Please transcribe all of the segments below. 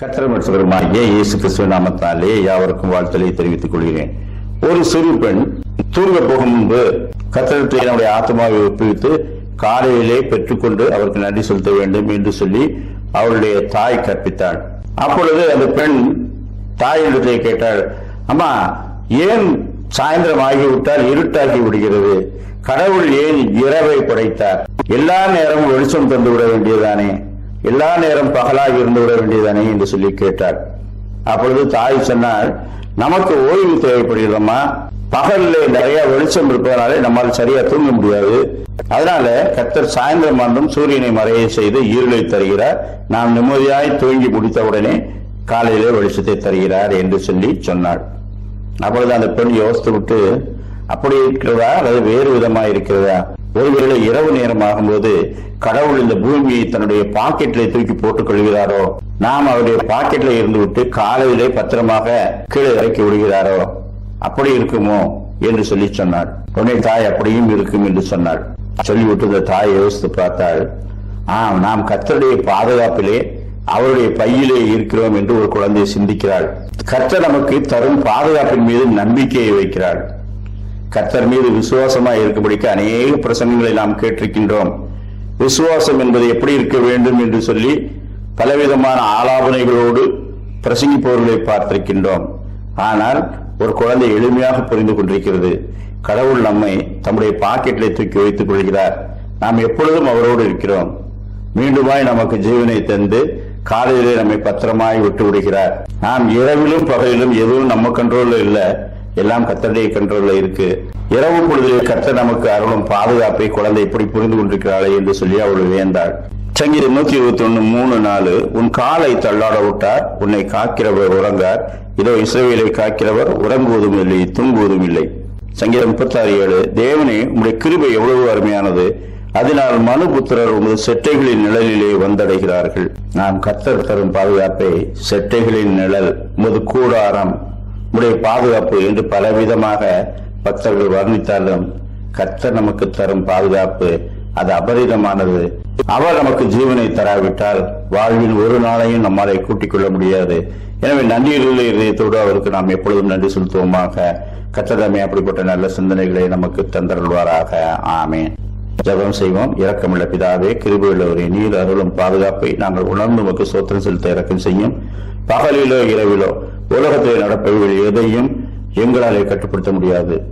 கத்திரமற்றவருமாகிய இயேசு கிறிஸ்துவ நாமத்தாலே யாவருக்கும் வாழ்த்தலை தெரிவித்துக் கொள்கிறேன். ஒரு சிறு பெண் தூங்க போகும் முன்பு கத்திரத்தை என்னுடைய ஆத்மாவை ஒப்புவித்து காலையிலே பெற்றுக்கொண்டு அவருக்கு நன்றி செலுத்த வேண்டும் என்று சொல்லி அவருடைய தாய் கற்பித்தாள். அப்பொழுது அந்த பெண் தாயிடத்தை கேட்டாள் அம்மா ஏன் சாயந்தரம் ஆகிவிட்டால் இருட்டாகி விடுகிறது? கடவுள் ஏன் இரவை படைத்தார்? எல்லா நேரமும் வெளிச்சம் தந்து விட வேண்டியதானே எல்லா நேரம் பகலாக இருந்து விட வேண்டியதானே என்று சொல்லி கேட்டார். அப்பொழுது தாய் சொன்னார் நமக்கு ஓய்வு தேவைப்படுகிறோமா பகல்ல நிறைய வெளிச்சம் இருப்பதனாலே நம்மால் சரியா தூங்க முடியாது. அதனால கத்தர் சாயந்தரம் ஆண்டும் சூரியனை மறைய செய்து இருளை தருகிறார். நாம் நிம்மதியாய் தூங்கி முடித்தவுடனே காலையிலே வெளிச்சத்தை தருகிறார் என்று சொல்லி சொன்னாள். அப்பொழுது அந்த பெண் யோசித்து விட்டு அப்படி இருக்கிறதா? அல்லது வேறு விதமா இருக்கிறதா? ஒருவேளை இரவு நேரம் ஆகும்போது கடவுள் இந்த பூமியை தன்னுடைய பாக்கெட்ல தூக்கி போட்டுக் கொள்கிறாரோ? நாம் அவருடைய பாக்கெட்ல இருந்து விட்டு காலையிலே பத்திரமாக கீழே இறக்கி விடுகிறாரோ? அப்படி இருக்குமோ? என்று சொல்லி சொன்னாள். உடனே தாய் அப்படியும் இருக்கும் என்று சொன்னாள். சொல்லிவிட்டு இந்த தாய் யோசித்து பார்த்தாள். ஆம் நாம் கத்தருடைய பாதுகாப்பிலே அவருடைய பையிலே இருக்கிறோம் என்று ஒரு குழந்தை சிந்திக்கிறாள். கர்த்தர் நமக்கு தரும் பாதுகாப்பின் மீது நம்பிக்கையை வைக்கிறாள் கர்த்தர் மீது விசுவாசமாக இருக்கும்படிக்கு அநேக பிரசங்கங்களை நாம் கேட்டிருக்கின்றோம். விசுவாசம் என்பது எப்படி இருக்க வேண்டும் என்று சொல்லி பலவிதமான ஆலாபனைகளோடு பிரசங்கிப்பவர்களை பார்த்திருக்கின்றோம். ஆனால் ஒரு குழந்தை எளிமையாக புரிந்து கொண்டிருக்கிறது. கடவுள் நம்மை தம்முடைய பாக்கெட்டிலே தூக்கி வைத்துக் கொள்கிறார். நாம் எப்பொழுதும் அவரோடு இருக்கிறோம். மீண்டுமாய் நமக்கு ஜீவனை தந்து காலையிலே நம்மை பத்திரமாய் விட்டு விடுகிறார் நாம் இரவிலும் பகலிலும் எதுவும் நம்ம கண்ட்ரோல்ல இல்லை. எல்லாம் கத்தருடைய கண்ட்ரோல்ல இருக்கு. இரவு பொழுதிலே கத்த நமக்கு அருளும் பாதுகாப்பை குழந்தை இப்படி புரிந்து கொண்டிருக்கிறாளே என்று சொல்லி அவள் வேந்தாள் சங்கீதம் நூத்தி இருபத்தி ஒண்ணு மூணு நாலு. உன் காலை தள்ளாட விட்டார் உன்னை காக்கிறவர் உறங்கார். இதோ இஸ்ரவேலை காக்கிறவர் உறங்குவதும் இல்லை தூங்குவதும் இல்லை. சங்கீதம் முப்பத்தாறு ஏழு. தேவனே உங்களுடைய கிருபை எவ்வளவு அருமையானது. அதனால் மனுபுத்திரர் உமது செட்டைகளின் நிழலிலே வந்தடைகிறார்கள். நாம் கத்தர் தரும் பாதுகாப்பை செட்டைகளின் நிழல் உமது கூடாரம் உடைய பாதுகாப்பு என்று பலவிதமாக பக்தர்கள் வர்ணித்தாலும் கர்த்தர் நமக்கு தரும் பாதுகாப்பு அது அபரிதமானது. அவர் நமக்கு ஜீவனை தராவிட்டால் வாழ்வின் ஒரு நாளையும் நம்மாலை கூட்டிக் கொள்ள முடியாது. எனவே நன்றியுள்ள இதயத்தோடு அவருக்கு நாம் எப்பொழுதும் நன்றி செலுத்துவோமாக. கத்ததமே அப்படிப்பட்ட நல்ல சிந்தனைகளை நமக்கு தந்தருள்வாராக. ஆமேன். ஜபம் செய்வோம். இரக்கமுள்ள பிதாவே கிருபையுள்ளவரே நீர் அருளும் பாதுகாப்பை நாங்கள் உணர்ந்து நமக்கு சோத்திரம் செலுத்த இறக்கம் செய்யும். பகலிலோ இரவிலோ உலகத்தில் நடப்பவர்கள் எதையும் எங்களாலே கட்டுப்படுத்த முடியாது.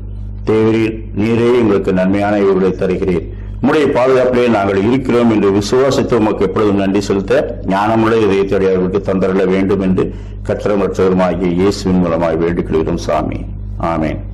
தேவரீர் நீரே எங்களுக்கு நன்மையான இவர்களை தருகிறீர். உம்முடைய பாதுகாப்பிலே நாங்கள் இருக்கிறோம் என்று விசுவாசித்து உமக்கு எப்பொழுதும் நன்றி செலுத்த ஞானமுள்ள இதயத்தோடைய அவர்களுக்கு தந்தரல வேண்டும் என்று கத்திரமற்றவருமாகிய இயேசுவின் மூலமாய் வேண்டிக் கொள்கிறோம் சாமி. ஆமேன்.